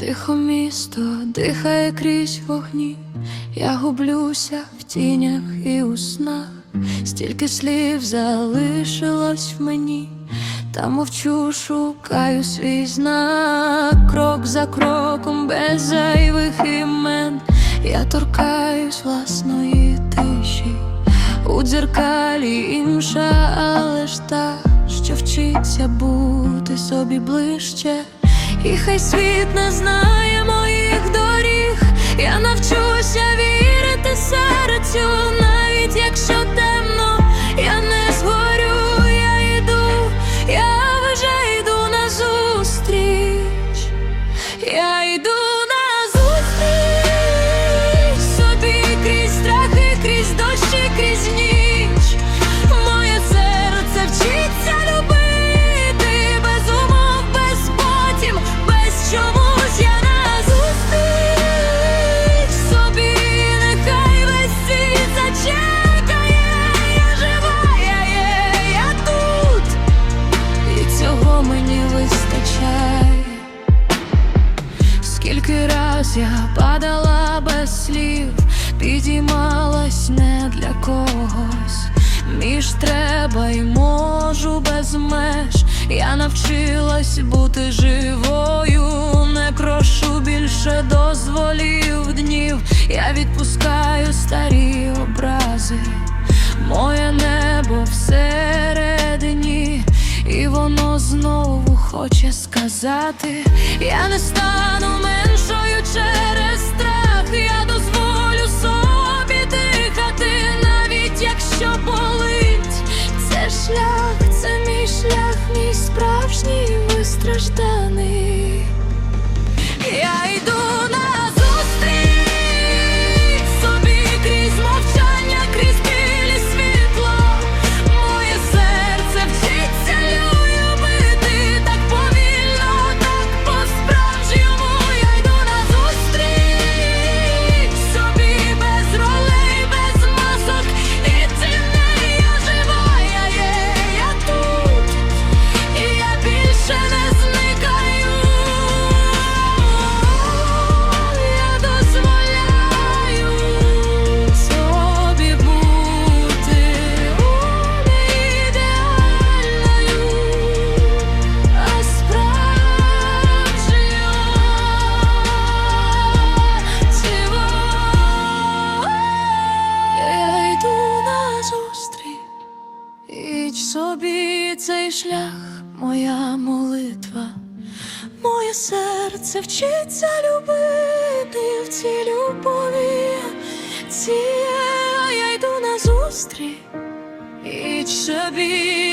Тихо місто дихає крізь вогні, я гублюся в тінях і у снах, стільки слів залишилось в мені, та мовчу, шукаю свій знак, крок за кроком, без зайвих імен, я торкаюсь власної тиші, у дзеркалі інша, але ж та, що вчиться бути собі ближче. І хай світ не знає Я падала без слів, підіймалась не для когось. Між треба й можу без меж. Я навчилась бути живою, не крошу більше дозволів днів. Я відпускаю старі хоче сказати: я не стану меншою через страх, я дозволю собі дихати, навіть якщо болить. Це шлях, це мій шлях, мій справжній вистражданий. Шлях, моя молитва, моє серце вчиться любити в цій любові, цієї я йду назустріч собі